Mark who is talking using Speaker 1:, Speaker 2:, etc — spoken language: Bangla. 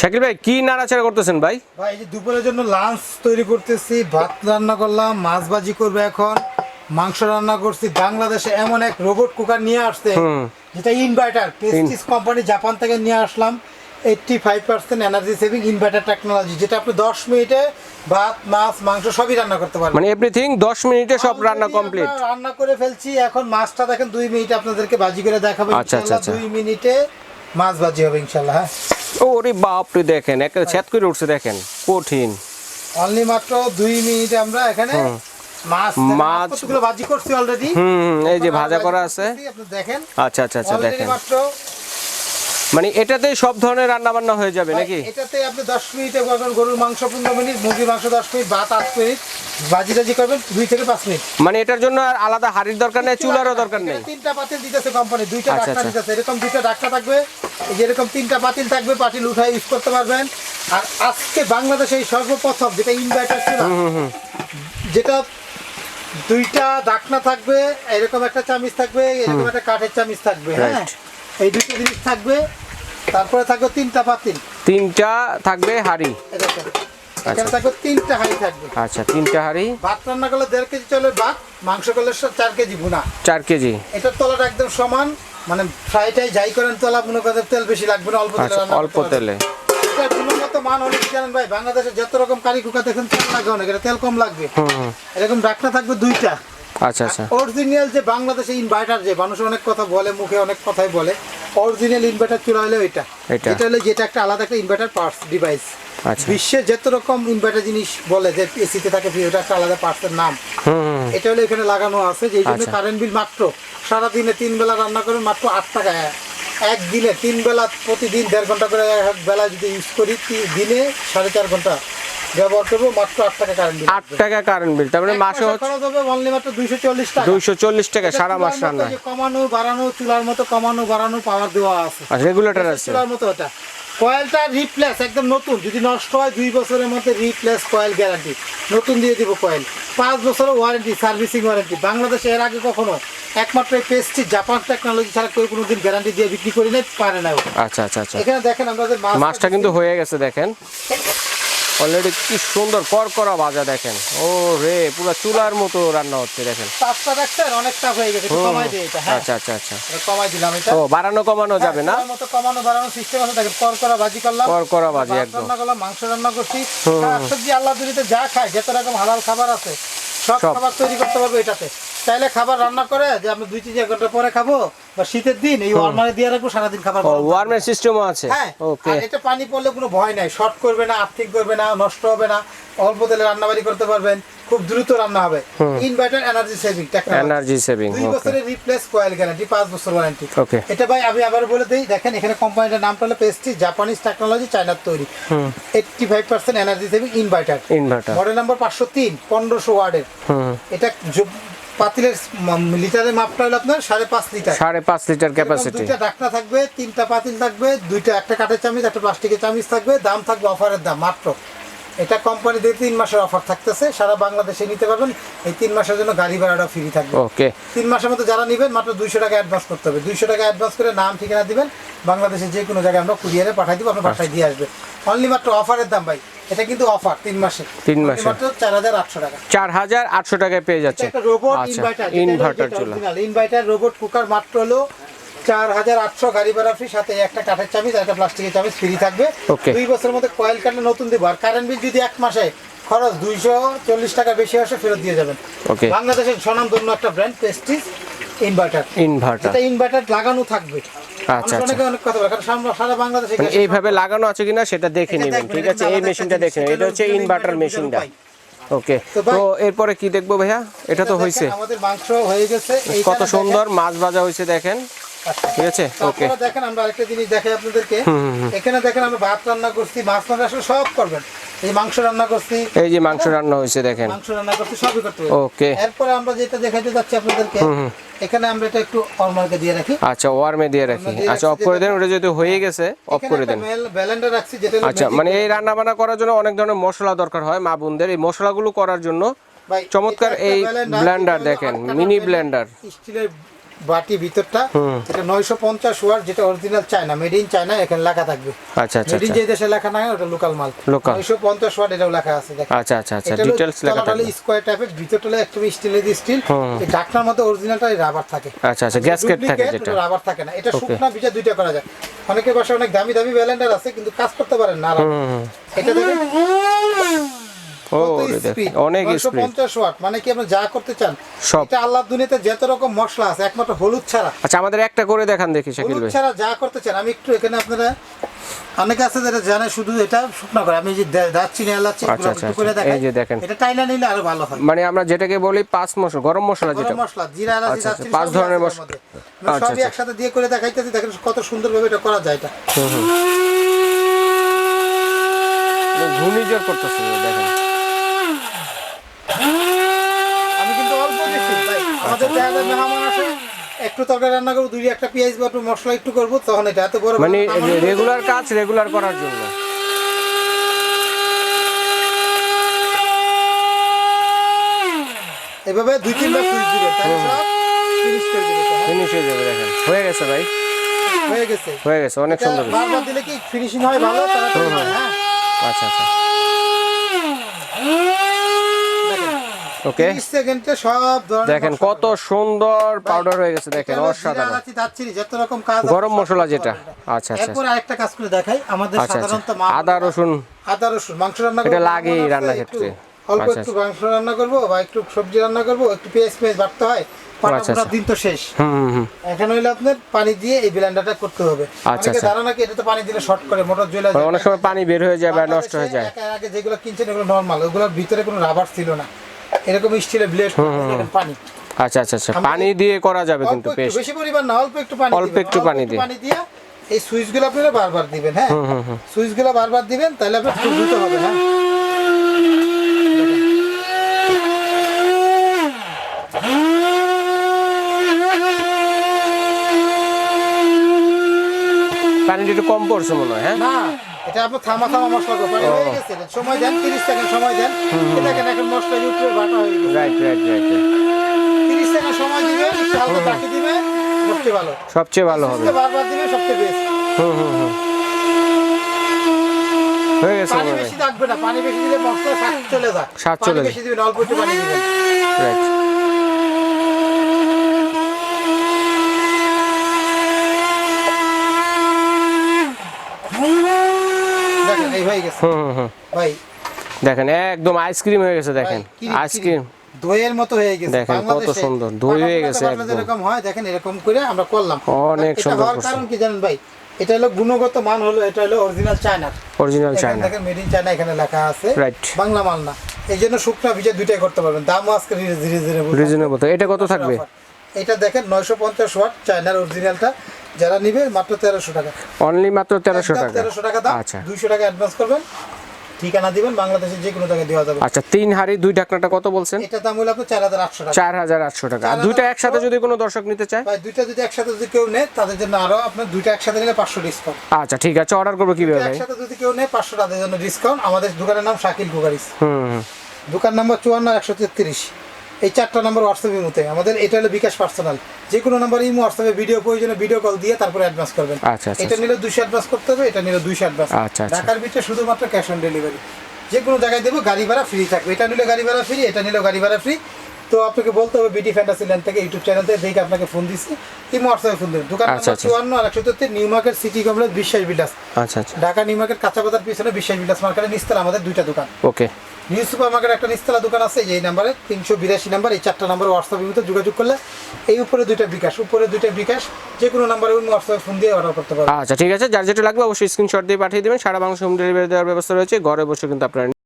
Speaker 1: শাকিল ভাই কি নাড়াচাড়া করতেছেন ভাই?
Speaker 2: ভাই এই যে দুপুরের জন্য লাঞ্চ তৈরি করতেছি ভাত রান্না করলাম মাছ ভাজি করব এখন মাংস রান্না করছি। বাংলাদেশে এমন এক রোবট কুকার নিয়ে আসছে যেটা ইনভার্টার প্রেস্টিজ কোম্পানি জাপান থেকে নিয়ে আসলাম। Eighty five percent energy saving inverter technology যেটা আপনি দশ মিনিটে ভাত মাছ মাংস সবই রান্না করতে পারবেন।
Speaker 1: মানে এভরিথিং দশ মিনিটে সব রান্না কমপ্লিট
Speaker 2: রান্না করে ফেলছি এখন মাছটা দেখেন দুই মিনিটে আপনাদেরকে ভাজি করে দেখাবো
Speaker 1: আচ্ছা, আচ্ছা,
Speaker 2: ইনশাল্লাহ
Speaker 1: আচ্ছা।
Speaker 2: দুই মিনিটে মাছ ভাজি হবে ইনশাল্লাহ হ্যাঁ।
Speaker 1: ওরে বাপরে দেখেন একটা ছেদ করে উঠছে দেখেন কঠিন।
Speaker 2: অনলি মাত্র দুই মিনিটে আমরা এখানে মাছ
Speaker 1: মাছ-
Speaker 2: মাছ ভাজি করছি অলরেডি
Speaker 1: হুম হুম, এই যে ভাজা করা আছে।
Speaker 2: আপনি দেখেন।
Speaker 1: আচ্ছা আচ্ছা আচ্ছা দেখেন।
Speaker 2: মাত্র
Speaker 1: মানে এটাতে সব ধরনের রান্না বান্না হয়ে যাবে নাকি?
Speaker 2: এটাতে আপনি দশ মিনিটে করবেন গরুর মাংস পনেরো মিনিট মুরগির মাংস দশ মিনিট ভাত আট মিনিট ভাজি টাজি করবেন দুই থেকে পাঁচ মিনিট।
Speaker 1: মানে এটার জন্য আর আলাদা হাড়ির দরকার নেই চুলারও দরকার নেই?
Speaker 2: তিনটা পাতিল দিতেছে কোম্পানি দুইটা
Speaker 1: আচ্ছা,
Speaker 2: ডাক্তার
Speaker 1: আচ্ছা।
Speaker 2: দিতেছে। এরকম দুইটা ডাক্তার থাকবে এই যে এরকম তিনটা পাতিল থাকবে পাতিল উঠায় ইউজ করতে পারবেন। আর আজকে বাংলাদেশে এই সর্বপ্রথম যেটা ইনভার্টার ছিল যেটা দুইটা ডাকনা থাকবে এরকম একটা চামিচ থাকবে এরকম একটা কাঠের চামিচ থাকবে হ্যাঁ. এই দুটো জিনিস থাকবে তারপরে থাকবে তিনটা পাতিল।
Speaker 1: তিনটা থাকবে হাড়ি।
Speaker 2: এখানে থাকবে তিনটা হাঁড়ি থাকবে।
Speaker 1: আচ্ছা তিনটা হাড়ি।
Speaker 2: ভাত রান্না করলে দেড় কেজি চলে ভাত মাংস করলে চার কেজি ভুনা।
Speaker 1: চার কেজি।
Speaker 2: এটার তলাটা একদম সমান মানে ফ্রাইটাই যাই করেন তলা মনে করেন তেল বেশি লাগবে না অল্প তেলে
Speaker 1: আচ্ছা অল্প তেলে।
Speaker 2: এটার গুণগত মান অনেক জানেন ভাই বাংলাদেশে যত রকম কারি কুকা দেখেন তেল লাগে অনেক এটা তেল কম লাগবে। এরকম ডাকনা থাকবে দুইটা।
Speaker 1: আচ্ছা আচ্ছা।
Speaker 2: অরিজিনাল যে বাংলাদেশে ইনভার্টার যে মানুষ অনেক কথা বলে মুখে অনেক কথাই বলে অরিজিনাল ইনভার্টার চুলা হলো এটা।
Speaker 1: এটা।
Speaker 2: হলো যেটা একটা আলাদা একটা ইনভার্টার পার্টস ডিভাইস
Speaker 1: আচ্ছা।
Speaker 2: বিশ্বে যত রকম ইনভার্টার জিনিস বলে যে এসিতে থাকে ওটা একটা আলাদা পার্টসের নাম। এটা হলো এখানে লাগানো আছে যেই জন্য। কারেন্ট বিল মাত্র। সারাদিনে তিন বেলা রান্না করেন মাত্র আট টাকা। একদিনে তিন বেলা প্রতিদিন দেড় ঘণ্টা করে এক বেলা যদি ইউজ করি দিনে সাড়ে চার ঘণ্টা। ব্যবহার করব মাত্র আট টাকা কারেন্ট বিল
Speaker 1: আট টাকা কারেন্ট বিল তার মানে মাসে
Speaker 2: খরচ হবে অনলি মাত্র টাকা।
Speaker 1: সারা মাস রান্না।
Speaker 2: কমানো বাড়ানো চুলার মতো কমানো বাড়ানো পাওয়ার দেওয়া আছে।
Speaker 1: আচ্ছা রেগুলেটর আছে।
Speaker 2: চুলার মতো কয়েলটা রিপ্লেস একদম নতুন যদি নষ্ট হয় দুই বছরের মধ্যে রিপ্লেস কয়েল গ্যারান্টি নতুন দিয়ে দিব কয়েল পাঁচ বছরের ওয়ারেন্টি সার্ভিসিং ওয়ারেন্টি বাংলাদেশে এর আগে কখনো একমাত্র পেস্টি জাপান টেকনোলজি ছাড়া কেউ কোনোদিন গ্যারান্টি দিয়ে বিক্রি করি নেই পারে না
Speaker 1: আচ্ছা আচ্ছা আচ্ছা।
Speaker 2: এখানে দেখেন আমরা
Speaker 1: মাছটা কিন্তু হয়ে গেছে দেখেন। অলরেডি কি সুন্দর করকরা ভাজা দেখেন। ও রে পুরো চুলার মতো রান্না হচ্ছে দেখেন।
Speaker 2: চাষটা দেখছেন? অনেক হয়ে গেছে কমাই দিই এটা হ্যাঁ?
Speaker 1: আচ্ছা আচ্ছা আচ্ছা।
Speaker 2: এটা কমাই দিলাম এটা।
Speaker 1: ও বাড়ানো কমানো যাবে না?
Speaker 2: মতো কমানো বাড়ানো সিস্টেম আছে দেখেন করকরা ভাজি করলাম।
Speaker 1: করকরা ভাজি একদম।
Speaker 2: রান্না করলাম মাংস রান্না করছি। শাকসবজি আল্লাহ দুনিতে যা খায় যত রকম হালাল খাবার আছে সব। খাবার তৈরি করতে পারবে এটাতে। চাইলে খাবার রান্না করে যে আমি দুই তিন ঘণ্টা পরে খাব বা শীতের দিন এই ওয়ার্মারে দিয়ে রাখব সারাদিন খাবার।
Speaker 1: ওয়ার্মের সিস্টেমও আছে।
Speaker 2: হ্যাঁ
Speaker 1: ওকে
Speaker 2: এটা পানি পড়লে কোনো ভয় নাই শর্ট করবে না আর্থিক করবে না নষ্ট হবে না অল্প তেলে রান্নাবাড়ি করতে পারবেন খুব দ্রুত রান্না হবে। Inverter energy saving technology
Speaker 1: energy saving
Speaker 2: দুই বছরের রিপ্লেস কয়েল গ্যারান্টি পাঁচ বছর ওয়ারেন্টি
Speaker 1: ওকে
Speaker 2: এটা ভাই আমি আবার বলে দিই দেখেন এখানে কোম্পানিটার নামটা হলো পেস্টি জাপানিজ টেকনোলজি চায়নার তৈরি। Eighty five percent energy saving inverter
Speaker 1: inverter
Speaker 2: model number পাঁচশো তিন পনেরোশো ওয়ার্ডের এটা পাতিলের লিটারের মাপটা হলো আপনার সাড়ে পাঁচ লিটার।
Speaker 1: সাড়ে পাঁচ লিটার ক্যাপাসিটি
Speaker 2: দুইটা ডাকনা থাকবে তিনটা পাতিল থাকবে দুইটা একটা কাঠের চামিচ একটা প্লাস্টিকের চামিচ থাকবে দাম থাকবে অফারের দাম মাত্র। এটা কোম্পানি দিয়ে তিন মাসের অফার থাকতেছে সারা বাংলাদেশে নিতে পারবেন। এই তিন মাসের জন্য গাড়ি ভাড়াটা ফ্রি থাকবে।
Speaker 1: ওকে
Speaker 2: তিন মাসের মধ্যে যারা নেবেন মাত্র দুইশো টাকা অ্যাডভান্স করতে হবে। দুইশো টাকা অ্যাডভান্স করে নাম ঠিকানা দিবেন। বাংলাদেশের যে কোনো জায়গায় আমরা কুরিয়ারে পাঠাই দিব আপনার বাসায় দিয়ে আসবে। অনলি মাত্র অফারের দাম ভাই। এটা কিন্তু অফার তিন মাসে
Speaker 1: তিন মাসে।
Speaker 2: মাত্র চার হাজার আটশো টাকা।
Speaker 1: চার হাজার আটশো টাকায় পেয়ে যাচ্ছে।
Speaker 2: একটা রোবট ইনভার্টার
Speaker 1: ইনভার্টার চুলা।
Speaker 2: ইনভার্টার রোবট কুকার মাত্র হলো চার হাজার আটশো গাড়ি ভাড়া সাথে একটা কাঠের চামিচ আর একটা প্লাস্টিকের চামিচ ফ্রি থাকবে. দুই বছরের মধ্যে কয়েল কাটলে নতুন দেবো। আর কারেন্ট বিল যদি এক মাসে খরচ দুইশো চল্লিশ টাকা বেশি আসে ফেরত দিয়ে যাবেন।
Speaker 1: ওকে
Speaker 2: বাংলাদেশের স্বনামধন্য একটা ব্র্যান্ড প্রেস্টিজ ইনভার্টার
Speaker 1: ইনভার্টার
Speaker 2: এটা ইনভার্টার লাগানো থাকবে
Speaker 1: আচ্ছা,
Speaker 2: মানুষ অনেক কথা বলে কারণ সারা বাংলাদেশে
Speaker 1: মানে এইভাবে লাগানো আছে কিনা সেটা দেখে নেবেন ঠিক আছে? এই মেশিনটা দেখে এটা হচ্ছে ইনভার্টার মেশিনটা ওকে
Speaker 2: তো
Speaker 1: এরপরে কি দেখব ভাইয়া? এটা তো হয়েছে
Speaker 2: আমাদের মাংস হয়ে গেছে।
Speaker 1: কত সুন্দর মাছ ভাজা হয়েছে দেখেন।
Speaker 2: আচ্ছা।
Speaker 1: ঠিক আছে? ওকে
Speaker 2: দেখেন আমরা আরেকটা জিনিস দেখাই আপনাদেরকে। এখানে দেখেন আমরা ভাত রান্না করছি মাছ রান্না আসলে সব করবেন। এই মাংস রান্না করছি।
Speaker 1: এই যে মাংস রান্না হয়েছে দেখেন।
Speaker 2: মাংস রান্না করছি সবই করতে
Speaker 1: ওকে।
Speaker 2: এরপরে আমরা যেটা দেখাতে যাচ্ছি আপনাদেরকে এখানে আমরা এটা একটু অনমার্কে দিয়ে রাখি।
Speaker 1: আচ্ছা ওয়ার্মে দিয়ে রাখি। আচ্ছা অফ করে দেন ওটা যদি হয়ে গেছে অফ করে দেন।
Speaker 2: ব্যালেন্ডার রাখছি যেটা
Speaker 1: আচ্ছা মানে এই রান্না বান্না করার জন্য অনেক ধরনের মশলা দরকার হয় মা বোনদের। এই মশলাগুলো করার জন্য চমৎকার এই ব্লেন্ডার দেখেন মিনি ব্লেন্ডার
Speaker 2: স্টিলের বাটি ভিতরটা এটা নয়শো পঞ্চাশ ওয়াট যেটা original China made in China এখানে লেখা থাকবে।
Speaker 1: আচ্ছা আচ্ছা
Speaker 2: মেড ইন
Speaker 1: আচ্ছা।
Speaker 2: যে দেশে লেখা না ওটা লোকাল মাল। ওয়াট এটাও লেখা আছে দেখেন।
Speaker 1: আচ্ছা আচ্ছা আচ্ছা লেখা থাকবে।
Speaker 2: স্কোয়ার টাইপের ভিতরটা একটু স্টিলের স্টিল এই ঢাকনার মধ্যে অরিজিনালটা রাবার থাকে।
Speaker 1: আচ্ছা আচ্ছা গ্যাসকেট থাকে যেটা।
Speaker 2: রাবার থাকে না। এটা শুকনা বিচা দুইটা করা যায়। অনেকের বাসায় অনেক দামি দামি ব্যালেন্ডার আছে কিন্তু কাজ করতে পারেন না। এটা দেখেন।
Speaker 1: অনেক স্পিড
Speaker 2: 950 ওয়াট মানে কি আপনি যা করতে চান
Speaker 1: সব।
Speaker 2: এটা আল্লাহর দুনিয়াতে যত রকম মশলা আছে একমাত্র হলুদ ছাড়া
Speaker 1: আচ্ছা আমাদের একটা করে দেখান দেখি শাকিল ভাই
Speaker 2: ছাড়া যা করতে চান আমি একটু এখানে আপনারা অনেকে আছে যারা জানে শুধু এটা শুকনা করে আমি যে দারচিনি এলাচি এগুলো
Speaker 1: আচ্ছা, আচ্ছা,
Speaker 2: একটু করে
Speaker 1: আচ্ছা।
Speaker 2: দেখাই
Speaker 1: এই যে দেখেন।
Speaker 2: এটা টাইনা নিলে আরও ভালো হয়
Speaker 1: মানে আমরা যেটাকে বলি পাঁচ মশলা গরম মশলা যেটা
Speaker 2: গরম মশলা জিরা এলাচি দারচিনি
Speaker 1: পাঁচ ধরনের মশলা।
Speaker 2: সবই। একসাথে দিয়ে করে দেখাইতেছি দেখেন কত সুন্দরভাবে এটা করা যায় এটা
Speaker 1: ঘূর্ণিঝড় করতেছে দেখেন
Speaker 2: আমি কিন্তু অল্প দিচ্ছি ভাই মেহমান আসে। একটু তরকারি রান্না করব দুই একটা পেঁয়াজ বা একটু মশলা একটু করব তখন এটা এত বড়
Speaker 1: মানে রেগুলার কাজ রেগুলার করার জন্য।
Speaker 2: এভাবে দুই তিনবার সুইচ তাহলে ফিনিশ করে দিবে হ্যাঁ?
Speaker 1: ফিনিশ হয়ে যাবে দেখেন। হয়ে গেছে ভাই।
Speaker 2: হয়ে গেছে।
Speaker 1: হয়ে গেছে অনেক সুন্দর।
Speaker 2: বারবার দিলে কি ফিনিশিং হয় ভালো তাড়াতাড়ি হয় হ্যাঁ?
Speaker 1: আচ্ছা আচ্ছা
Speaker 2: দেখেন
Speaker 1: ওকে।
Speaker 2: 30 সেকেন্ডে সব ধরনের
Speaker 1: দেখেন কত সুন্দর পাউডার হয়ে গেছে দেখেন অসাধারণ।
Speaker 2: যত রকম কাজ
Speaker 1: গরম মশলা যেটা। আচ্ছা আচ্ছা
Speaker 2: এরপর আরেকটা কাজ করে দেখাই আমাদের
Speaker 1: আচ্ছা
Speaker 2: সাধারণত
Speaker 1: আচ্ছা আদা রসুন।
Speaker 2: আদা রসুন মাংস রান্না
Speaker 1: এটা রান্নার
Speaker 2: একটু,
Speaker 1: ক্ষেত্রে।
Speaker 2: অল্প
Speaker 1: আচ্ছা,
Speaker 2: একটু মাংস রান্না করব বা একটু সবজি রান্না করব একটু পেঁয়াজ পেঁয়াজ বাটতে হয় পাটা
Speaker 1: আচ্ছা, আচ্ছা।
Speaker 2: দিন তো শেষ। এখন হইলে আপনার পানি দিয়ে এই ব্লেন্ডারটা করতে হবে।
Speaker 1: আচ্ছা, আচ্ছা।
Speaker 2: ধারণা কি এটা তো পানি দিলে শর্ট করে মোটর জ্বলে
Speaker 1: মানে অনেক সময় পানি বের হয়ে যায় বা নষ্ট হয়ে যায়।
Speaker 2: আগে যেগুলো কিনছেন এগুলো নর্মাল ওগুলোর ভিতরে কোনো রাবার ছিল না। এরকম স্টিলের ব্লেড পানি।
Speaker 1: আচ্ছা আচ্ছা আচ্ছা। পানি দিয়ে করা যাবে কিন্তু পেস্ট।
Speaker 2: বেশি পরিমাণ না অল্প একটু পানি
Speaker 1: অল্প একটু পানি দিয়ে।
Speaker 2: পানি দিয়ে এই সুইচগুলো আপনারা বারবার দিবেন হ্যাঁ? সুইচগুলো বারবার দিবেন তাহলে আপনার খুব দ্রুত হবে হ্যাঁ?
Speaker 1: পানিটা একটু কম পড়ছে মনে হয় হ্যাঁ?
Speaker 2: না। এটা আপনার থামা থামা মশলা করো পানি হয়ে গেছে সময় দেন তিরিশ সেকেন্ড সময় দেন। দেখেন এখন মশলা উপরে বাটা হয়ে গেছে।
Speaker 1: রাইট রাইট রাইট
Speaker 2: তিরিশ সেকেন্ড সময় দিবেন একটু হালকা তাকি দিবেন সবচেয়ে ভালো।
Speaker 1: সবচেয়ে ভালো হবে।
Speaker 2: বারবার দিবেন সবচেয়ে বেস্ট
Speaker 1: হুম হুম হুম। হয়ে গেছে
Speaker 2: পানি বেশি থাকবে না পানি বেশি দিলে মশলা স্বাদ চলে যায়।
Speaker 1: স্বাদ চলে যায়।
Speaker 2: বেশি দিবেন অল্প একটু পানি দিবেন।
Speaker 1: রাইট
Speaker 2: দেখেন এই হয়ে গেছে
Speaker 1: হুম হুম হুম
Speaker 2: ভাই।
Speaker 1: দেখেন একদম আইসক্রিম হয়ে গেছে দেখেন। আইসক্রিম
Speaker 2: দইয়ের মতো হয়ে গেছে।
Speaker 1: দেখেন কত সুন্দর, দই হয়ে গেছে একদম।
Speaker 2: যেরকম হয় দেখেন এরকম করে আমরা করলাম।
Speaker 1: অনেক সুন্দর
Speaker 2: কারণ কি জানেন ভাই? এটা হলো গুণগত মান হলো এটা হলো অরিজিনাল চায়না
Speaker 1: অরিজিনাল চায়না
Speaker 2: দেখেন মেড ইন চায়না এখানে লেখা আছে।
Speaker 1: Right.
Speaker 2: বাংলা মাল না। এই জন্য শুকনা ভিজা দুইটাই করতে পারবেন। দামও আজকে ধীরে
Speaker 1: রিজনেবল। তো এটা কত থাকবে?
Speaker 2: এটা দেখেন নয়শো পঞ্চাশ ওয়াট চায়নার অরিজিনালটা। যারা নিবে মাত্র তেরোশো টাকা।
Speaker 1: অনলি মাত্র তেরোশো টাকা?
Speaker 2: তেরোশো টাকা দাম
Speaker 1: আচ্ছা।
Speaker 2: দুইশো টাকা অ্যাডভান্স করবেন। ঠিকানা দিবেন বাংলাদেশের যে কোনো জায়গায় দেওয়া যাবে।
Speaker 1: আচ্ছা তিন হাড়ি দুই ঢাকনাটা কত বলছেন?
Speaker 2: এটা দাম হলো আপনার চার হাজার আটশো টাকা।
Speaker 1: চার হাজার আটশো টাকা। আর দুইটা একসাথে যদি কোনো দর্শক নিতে চায়?
Speaker 2: ভাই দুইটা যদি একসাথে যদি কেউ নেয় তাদের জন্য আরও আপনার দুইটা একসাথে নিলে পাঁচশো ডিসকাউন্ট
Speaker 1: আচ্ছা ঠিক আছে অর্ডার করব কীভাবে ভাই?
Speaker 2: একসাথে যদি কেউ নেয় পাঁচশো তাদের জন্য ডিসকাউন্ট আমাদের দোকানের নাম শাকিল কুকারিস।
Speaker 1: হুম।
Speaker 2: দোকান নাম্বার চুয়ান্ন একশো তেত্রিশ। এই চারটা নাম্বার হোয়াটসঅ্যাপের মধ্যে আমাদের এটা হলো বিকাশ পার্সোনাল যে কোনো নাম্বার ইমো হোয়াটসঅ্যাপে ভিডিও প্রয়োজনে ভিডিও কল দিয়ে তারপরে অ্যাডভান্স করবেন।
Speaker 1: আচ্ছা, আচ্ছা,
Speaker 2: এটা নিলে দুশো অ্যাডভান্স করতে হবে এটা নিলে দুশো অ্যাডভান্স
Speaker 1: আচ্ছা, আচ্ছা।
Speaker 2: ঢাকার ভিতরে শুধুমাত্র ক্যাশ অন ডেলিভারি যে কোনো জায়গায় দেবো গাড়ি ভাড়া ফ্রি থাকবে। এটা নিলে গাড়ি ভাড়া ফ্রি এটা নিলেও গাড়ি ভাড়া ফ্রি তো আপনাকে বলতে হবে বিডি ফ্যান্টাসি ল্যান্ড থেকে ইউটিউব চ্যানেল থেকে দেখে আপনাকে ফোন দিচ্ছি ইমো হোয়াটসঅ্যাপে ফোন দেবেন। দোকান
Speaker 1: আচ্ছা,
Speaker 2: নাম্বার
Speaker 1: আচ্ছা।
Speaker 2: চুয়ান্ন আর একশো তেত্রিশ নিউ মার্কেট সিটি কমপ্লেক্স বিশ্বাস বিলাস
Speaker 1: আচ্ছা আচ্ছা।
Speaker 2: ঢাকা নিউ মার্কেট কাঁচা বাজার পিছনে বিশ্বাস বিলাস মার্কেটের নিস্তালা আমাদের দুইটা দোকান।
Speaker 1: ওকে।
Speaker 2: নিউ সুপার মার্কেট একটা নিস্তলা দোকান আছে এই নাম্বারে তিনশো বিরাশি নাম্বার এই চারটা নাম্বার হোয়াটসঅ্যাপের ভিতরে যোগাযোগ করলে এই উপরে দুইটা বিকাশ উপরে দুইটা বিকাশ যে কোনো নাম্বারে হোয়াটসঅ্যাপে ফোন দিয়ে অর্ডার করতে পারবেন।
Speaker 1: আচ্ছা ঠিক আছে। যার যেটা লাগবে অবশ্যই স্ক্রিনশট দিয়ে পাঠিয়ে দেবেন। সারা বাংলা হোম ডেলিভারি দেওয়ার ব্যবস্থা রয়েছে। ঘরে বসে কিন্তু আপনারা